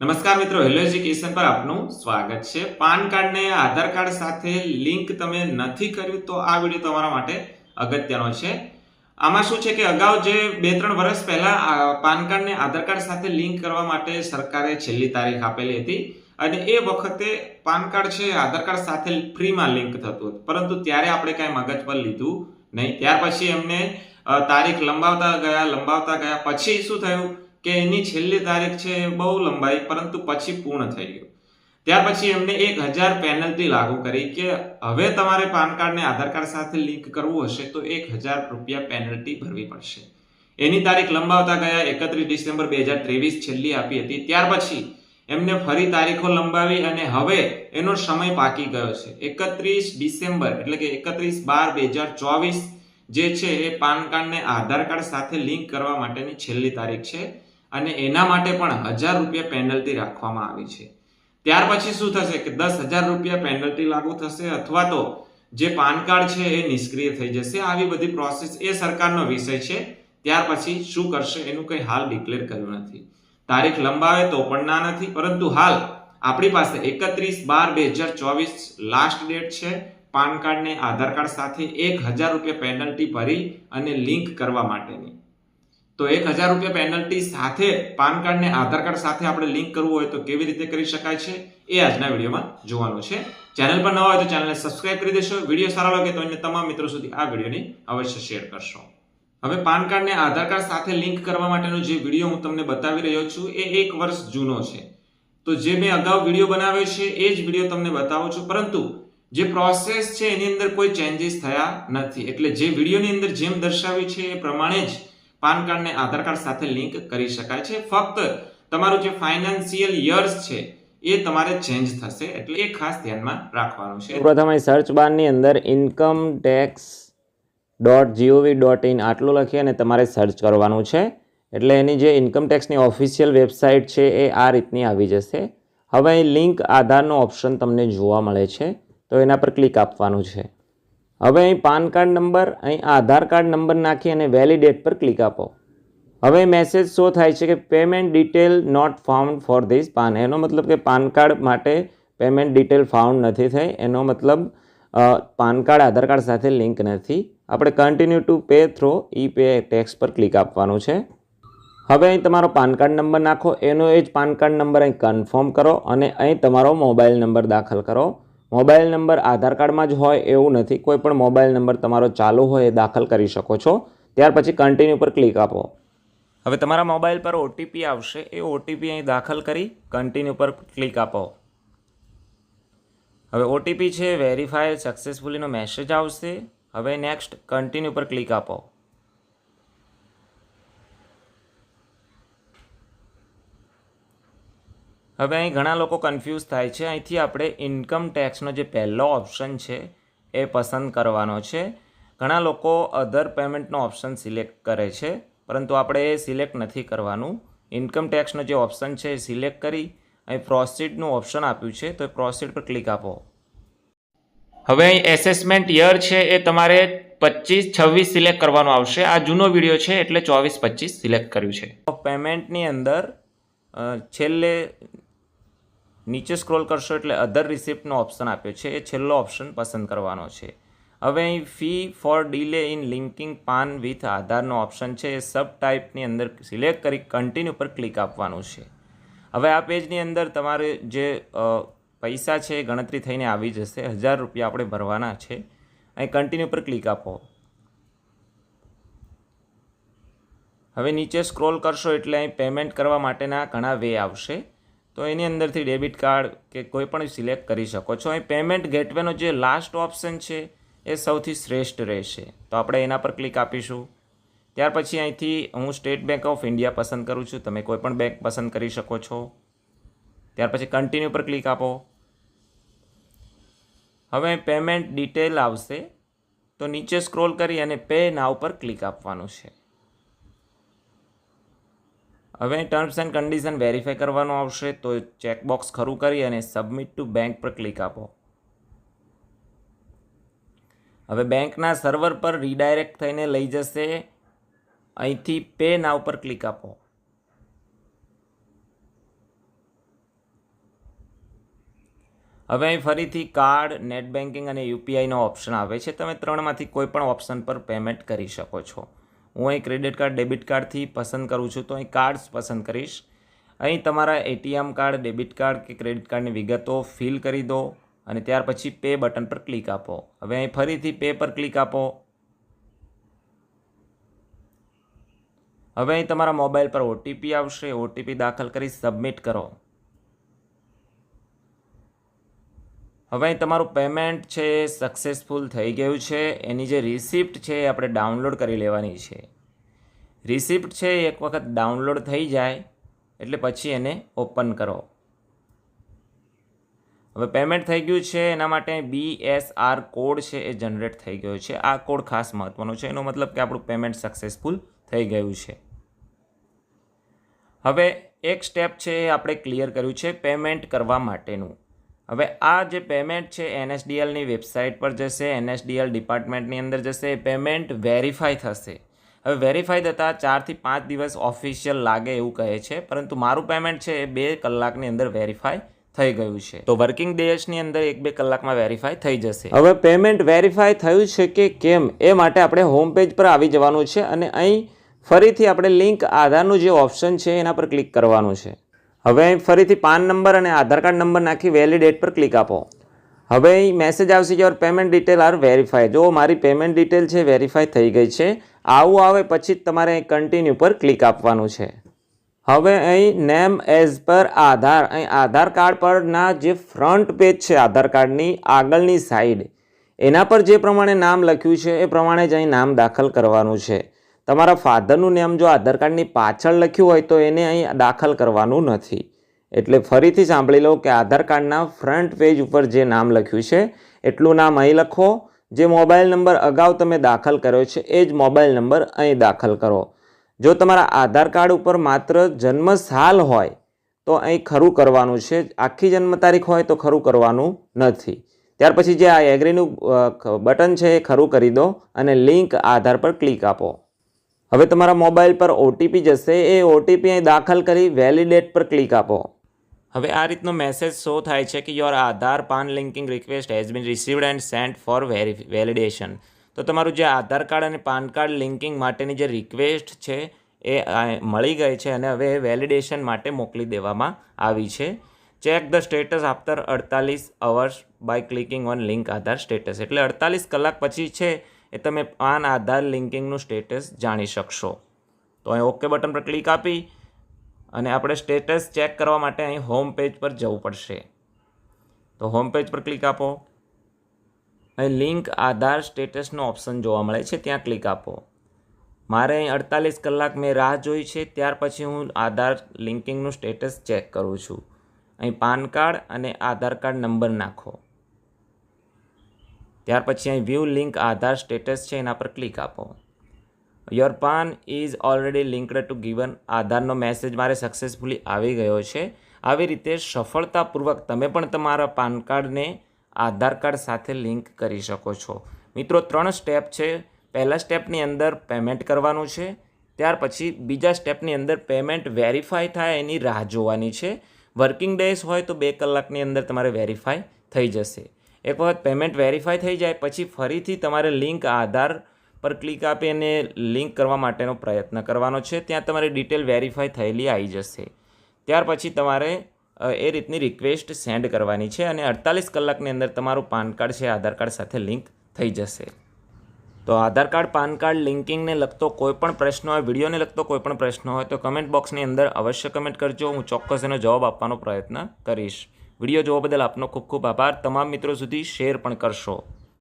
નમસ્કાર મિત્રો hello education પર આપનું સ્વાગત છે. પાન કાર્ડને આધાર કાર્ડ સાથે લિંક તમે નથી કર્યું તો આ વીડિયો તમારા માટે અગત્યનો છે. આમાં શું છે કે અગાઉ જે બે ત્રણ વર્ષ પહેલા પાન કાર્ડને આધાર કાર્ડ સાથે લિંક કરવા માટે સરકારે છેલ્લી તારીખ આપેલી હતી અને એ વખતે પાન કાર્ડ છે, આધાર કાર્ડ સાથે ફ્રીમાં લિંક થતું હતું. પરંતુ ત્યારે આપણે કાંઈ મગજ પર લીધું નહીં. ત્યાર પછી એમને તારીખ લંબાવતા ગયા લંબાવતા ગયા. પછી શું થયું? કે એની છેલ્લી તારીખ છે એ બહુ લંબાઈ, પરંતુ પછી પૂર્ણ થઈ ગયું. ત્યાર પછી એમને એક હજાર પેનલ્ટી લાગુ કરી કે હવે તમારે પાન કાર્ડને આધાર કાર્ડ સાથે લિંક કરવું હશે તો એક હજાર રૂપિયા પેનલ્ટી ભરવી પડશે. એની તારીખ લંબાવતા ગયા એકત્રીસ ડિસેમ્બર બે હજાર ત્રેવીસ છેલ્લી આપી હતી. ત્યાર પછી એમને ફરી તારીખો લંબાવી અને હવે એનો સમય પાકી ગયો છે. એકત્રીસ ડિસેમ્બર એટલે કે એકત્રીસ બાર બે હજાર ચોવીસ જે છે એ પાન કાર્ડને આધાર કાર્ડ સાથે લિંક કરવા માટેની છેલ્લી તારીખ છે. અને એના માટે પણ હજાર રૂપિયા પેનલ્ટી રાખવામાં આવી છે. ત્યાર પછી શું થશે કે દસ હજાર રૂપિયા પેનલ્ટી લાગુ થશે અથવા તો જે પાન કાર્ડ છે એ નિષ્ક્રિય થઈ જશે. આવી બધી પ્રોસેસ એ સરકારનો વિષય છે. ત્યાર પછી શું કરશે એનું કંઈ હાલ ડિક્લેર કર્યું નથી. તારીખ લંબાવે તો પણ ના નથી. પરંતુ હાલ આપણી પાસે એકત્રીસ બાર બે હજાર ચોવીસ લાસ્ટ ડેટ છે. પાન કાર્ડને આધાર કાર્ડ સાથે એક હજાર રૂપિયા પેનલ્ટી ભરી અને લિંક કરવા માટેની. તો એક હજાર રૂપિયા પેનલ્ટી સાથે પાન કાર્ડને આધાર કાર્ડ સાથે આપણે લિંક કરવું હોય તો કેવી રીતે કરી શકાય છે એ આજના વિડીયોમાં જોવાનું છે. ચેનલ પર નવા હોય તો ચેનલને સબસ્ક્રાઇબ કરી દેશો. વીડિયો સારો લાગે તો અન્ય તમામ મિત્રો સુધી આ વિડીયોની અવશ્ય શેર કરશો. હવે પાન કાર્ડને આધાર કાર્ડ સાથે લિંક કરવા માટેનો જે વીડિયો હું તમને બતાવી રહ્યો છું એ એક વર્ષ જૂનો છે. તો જે મેં અગાઉ વીડિયો બનાવ્યો છે એ જ વીડિયો તમને બતાવું છું. પરંતુ જે પ્રોસેસ છે એની અંદર કોઈ ચેન્જીસ થયા નથી. એટલે જે વિડીયોની અંદર જેમ દર્શાવ્યું છે એ પ્રમાણે જ પાન કાર્ડને આધાર કાર્ડ સાથે લિંક કરી શકાય છે. ફક્ત તમારું જે ફાઇનાન્સિયલ યર્સ છે, એ તમારે ચેન્જ થશે એટલે એ ખાસ ધ્યાનમાં રાખવાનું છે. પ્રથમ સર્ચ બારની અંદર income tax dot G O V dot in આટલું લખી અને તમારે સર્ચ કરવાનું છે. એટલે એની જે ઇન્કમ ટેક્સની ઓફિશિયલ વેબસાઇટ છે, એ આ રીતની આવી જશે. હવે લિંક આધારનો ઓપ્શન તમને જોવા મળે છે. તો એના પર ક્લિક આપવાનું છે. હવે અહીં પાન કાર્ડ નંબર, અહીં આધાર કાર્ડ નંબર નાખી અને વેલિડેટ પર ક્લિક આપો. હવે મેસેજ શો થાય છે કે payment detail not found for this PAN. એનો મતલબ કે પાન કાર્ડ માટે પેમેન્ટ ડિટેલ ફાઉન્ડ નથી થઈ. એનો મતલબ પાન કાર્ડ, આધાર કાર્ડ સાથે લિંક નથી. આપણે continue to pay through e pay tax પર ક્લિક આપવાનું છે. હવે અહીં તમારો પાન કાર્ડ નંબર નાખો. એનો એ જ પાન કાર્ડ નંબર અહીં કન્ફર્મ કરો અને અહીં તમારો મોબાઈલ નંબર દાખલ કરો. મોબાઈલ નંબર આધાર કાર્ડમાં જ હોય એવું નથી. કોઈ પણ મોબાઈલ નંબર તમારો ચાલુ હોય એ દાખલ કરી શકો છો. ત્યાર પછી કન્ટિન્યુ પર ક્લિક આપો. હવે તમારા મોબાઈલ પર ઓટીપી આવશે. એ ઓટીપી અહીં દાખલ કરી કન્ટિન્યુ પર ક્લિક આપો. હવે ઓટીપી છે વેરીફાઈ સક્સેસફુલીનો મેસેજ આવશે. હવે નેક્સ્ટ કન્ટિન્યુ પર ક્લિક આપો. હવે અહીં ઘણા લોકો કન્ફ્યુઝ થાય છે. અહીંથી આપણે ઇન્કમ ટેક્સનો જે પહેલો ઓપ્શન છે એ પસંદ કરવાનો છે. ઘણા લોકો અધર પેમેન્ટનો ઓપ્શન સિલેક્ટ કરે છે, પરંતુ આપણે એ સિલેક્ટ નથી કરવાનું. ઇન્કમ ટેક્સનો જે ઓપ્શન છે એ સિલેક્ટ કરી અહીં પ્રોસીડનું ઓપ્શન આપ્યું છે, તો એ પ્રોસીડ પર ક્લિક આપો. હવે અહીં એસેસમેન્ટ યર છે એ તમારે પચીસ છવ્વીસ સિલેક્ટ કરવાનો આવશે. આ જૂનો વીડિયો છે એટલે ચોવીસ પચીસ સિલેક્ટ કર્યું છે. પેમેન્ટની અંદર છેલ્લે નીચે સ્ક્રોલ કરશો એટલે અધર રિસિપ્ટનો ઓપ્શન આપ્યો છે. એ છેલ્લો ઓપ્શન પસંદ કરવાનો છે. હવે અહીં fee for delay in linking PAN with આધારનો option છે. એ સબ ટાઈપની અંદર સિલેક્ટ કરી કન્ટિન્યુ પર ક્લિક આપવાનું છે. હવે આ પેજની અંદર તમારે જે પૈસા છે એ ગણતરી થઈને આવી જશે. હજાર રૂપિયા આપણે ભરવાના છે. અહીં કન્ટિન્યુ પર ક્લિક આપો. હવે નીચે સ્ક્રોલ કરશો એટલે અહીં પેમેન્ટ કરવા માટેના ઘણા વે આવશે. તો એની અંદરથી ડેબિટ કાર્ડ કે કોઈ પણ સિલેક્ટ કરી શકો છો. અહીં પેમેન્ટ ગેટવેનો જે લાસ્ટ ઓપ્શન છે એ સૌથી શ્રેષ્ઠ રહેશે. તો આપણે એના પર ક્લિક આપીશું. ત્યાર પછી અહીંથી હું સ્ટેટ બેંક ઓફ ઇન્ડિયા પસંદ કરું છું. તમે કોઈ પણ બેંક પસંદ કરી શકો છો. ત્યાર પછી કન્ટિન્યુ પર ક્લિક આપો. હવે પેમેન્ટ ડિટેલ આવશે. તો નીચે સ્ક્રોલ કરી અને પે નાવ પર ક્લિક આપવાનું છે. હવે ટર્મ્સ એન્ડ કન્ડિશન વેરીફાઈ કરવાનું આવશે તો ચેકબોક્સ ખરું કરી અને સબમિટ ટુ બેંક પર ક્લિક આપો. હવે બેંકના સર્વર પર રીડાયરેક્ટ થઈને લઈ જશે. અહીંથી પે નાવ પર ક્લિક આપો. હવે અહીં ફરીથી કાર્ડ નેટ બેન્કિંગ અને યુપીઆઈનો ઓપ્શન આવે છે. તમે ત્રણમાંથી કોઈ પણ ઓપ્શન પર પેમેન્ટ કરી શકો છો. હું અહીં ક્રેડિટ કાર્ડ, ડેબિટ કાર્ડથી પસંદ કરું છું, તો અહીં કાર્ડ્સ પસંદ કરીશ. અહીં તમારા એટીએમ કાર્ડ, ડેબિટ કાર્ડ કે ક્રેડિટ કાર્ડની વિગતો ફિલ કરી દો અને ત્યાર પછી પે બટન પર ક્લિક આપો. હવે અહીં ફરીથી પે પર ક્લિક આપો. હવે અહીં તમારા મોબાઈલ પર ઓટીપી આવશે, ઓટીપી દાખલ કરી સબમિટ કરો. હવે તમારું પેમેન્ટ છે સક્સેસફુલ થઈ ગયું છે. એની જે રિસિપ્ટ છે એ આપણે ડાઉનલોડ કરી લેવાની છે. રિસિપ્ટ છે એક વખત ડાઉનલોડ થઈ જાય, એટલે પછી એને ઓપન કરો. હવે પેમેન્ટ થઈ ગયું છે, એના માટે બી એસ આર કોડ છે એ જનરેટ થઈ ગયો છે. આ કોડ ખાસ મહત્ત્વનો છે, એનો મતલબ કે આપણું પેમેન્ટ સક્સેસફુલ થઈ ગયું છે. હવે એક સ્ટેપ છે એ આપણે ક્લિયર કર્યું છે પેમેન્ટ કરવા માટેનું. હવે આ જે પેમેન્ટ છે એનએસડીએલની વેબસાઇટ પર જશે એનએસડીએલ ડિપાર્ટમેન્ટની અંદર જશે પેમેન્ટ વેરીફાઈ થશે. હવે વેરીફાઈ થતાં ચારથી પાંચ દિવસ ઓફિશિયલ લાગે એવું કહે છે, પરંતુ મારું પેમેન્ટ છે એ બે કલાકની અંદર વેરીફાઈ થઈ ગયું છે. તો વર્કિંગ ડેઝની અંદર એક બે કલાકમાં વેરીફાઈ થઈ જશે. હવે પેમેન્ટ વેરીફાઈ થયું છે કે કેમ, એ માટે આપણે હોમ પેજ પર આવી જવાનું છે અને અહીં ફરીથી આપણે લિંક આધારનું જે ઓપ્શન છે, એના પર ક્લિક કરવાનું છે. હવે ફરીથી પાન નંબર અને આધાર કાર્ડ નંબર નાખી વેલિડેટ પર ક્લિક આપો. હવે અહીં મેસેજ આવશે કે your payment detail are verify જો મારી પેમેન્ટ ડિટેલ છે વેરીફાઈ થઈ ગઈ છે. આવું આવે પછી જ તમારે અહીં કન્ટિન્યુ પર ક્લિક આપવાનું છે. હવે અહીં નેમ એઝ પર આધાર. અહીં આધાર કાર્ડ પરના જે ફ્રન્ટ પેજ છે, આધાર કાર્ડની આગળની સાઈડ એના પર જે પ્રમાણે નામ લખ્યું છે, એ પ્રમાણે જ અહીં નામ દાખલ કરવાનું છે. તમારા ફાધરનું નામ જો આધાર કાર્ડની પાછળ લખ્યું હોય તો એને અહીં દાખલ કરવાનું નથી. એટલે ફરીથી સાંભળી લો કે આધાર કાર્ડના ફ્રન્ટ પેજ ઉપર જે નામ લખ્યું છે, એટલું નામ અહીં લખો. જે મોબાઈલ નંબર અગાઉ તમે દાખલ કર્યો છે, એ જ મોબાઈલ નંબર અહીં દાખલ કરો. જો તમારા આધાર કાર્ડ ઉપર માત્ર જન્મ સાલ હોય, તો અહીં ખરું કરવાનું છે. આખી જન્મ તારીખ હોય તો ખરું કરવાનું નથી. ત્યાર પછી જે આ એગ્રીનું બટન છે એ ખરું કરી દો અને લિંક આધાર પર ક્લિક આપો. હવે તમારા મોબાઈલ પર ઓટીપી જશે, એ ઓટીપી અહીં દાખલ કરી વેલિડેટ પર ક્લિક આપો. હવે આ રીતનો મેસેજ શો થાય છે કે your Aadhaar PAN linking request has been received and sent for validation તો તમારું જે આધાર કાર્ડ અને પાન કાર્ડ લિંકિંગ માટેની જે રિક્વેસ્ટ છે, એ મળી ગઈ છે અને હવે વેલિડેશન માટે મોકલી દેવામાં આવી છે. ચેક ધ સ્ટેટસ આફ્ટર અડતાલીસ hours by clicking on link Aadhaar status એટલે અડતાલીસ કલાક પછી છે એ તમે પાન આધાર લિંકિંગનું સ્ટેટસ જાણી શકશો. તો અહીં ઓકે બટન પર ક્લિક આપી અને આપણે સ્ટેટસ ચેક કરવા માટે અહીં હોમ પેજ પર જવું પડશે. તો હોમ પેજ પર ક્લિક આપો. અહીં લિંક આધાર સ્ટેટસનો ઓપ્શન જોવા મળે છે, ત્યાં ક્લિક આપો. મારે અહીં અડતાલીસ કલાક મેં રાહ જોઈ છે, ત્યાર પછી હું આધાર લિંકિંગનું સ્ટેટસ ચેક કરું છું. અહીં પાન કાર્ડ અને આધાર કાર્ડ નંબર નાખો. ત્યાર પછી અહીં વ્યૂ લિંક આધાર સ્ટેટસ છે, એના પર ક્લિક આપો. Your PAN is already linked to given આધારનો message મારે સક્સેસફુલી આવી ગયો છે. આવી રીતે સફળતાપૂર્વક તમે પણ તમારા પાન કાર્ડને આધાર કાર્ડ સાથે લિંક કરી શકો છો. મિત્રો, ત્રણ સ્ટેપ છે. પહેલા સ્ટેપની અંદર પેમેન્ટ કરવાનું છે. ત્યાર પછી બીજા સ્ટેપની અંદર પેમેન્ટ વેરીફાઈ થાય, એની રાહ જોવાની છે. વર્કિંગ ડેઝ હોય તો બે કલાકની અંદર તમારે વેરીફાઈ થઈ જશે. એક વખત પેમેન્ટ વેરીફાઈ થઈ જાય, પછી ફરીથી તમારે લિંક આધાર પર ક્લિક આપી અને લિંક કરવા માટેનો પ્રયત્ન કરવાનો છે. ત્યાં તમારી ડિટેલ વેરીફાઈ થયેલી આવી જશે. ત્યાર પછી તમારે એ રીતની રિક્વેસ્ટ સેન્ડ કરવાની છે અને અડતાલીસ કલાકની અંદર તમારું પાન કાર્ડ છે, આધાર કાર્ડ સાથે લિંક થઈ જશે. તો આધાર કાર્ડ, પાન કાર્ડ લિંકિંગને લગતો કોઈ પણ પ્રશ્ન હોય વિડીયોને લગતો કોઈ પણ પ્રશ્ન હોય, તો કમેન્ટ બોક્સની અંદર અવશ્ય કમેન્ટ કરજો. હું ચોક્કસ એનો જવાબ આપવાનો પ્રયત્ન કરીશ. વીડિયો જોવા બદલ આપનો ખૂબ ખૂબ આભાર. તમામ મિત્રો સુધી શેર પણ કરશો.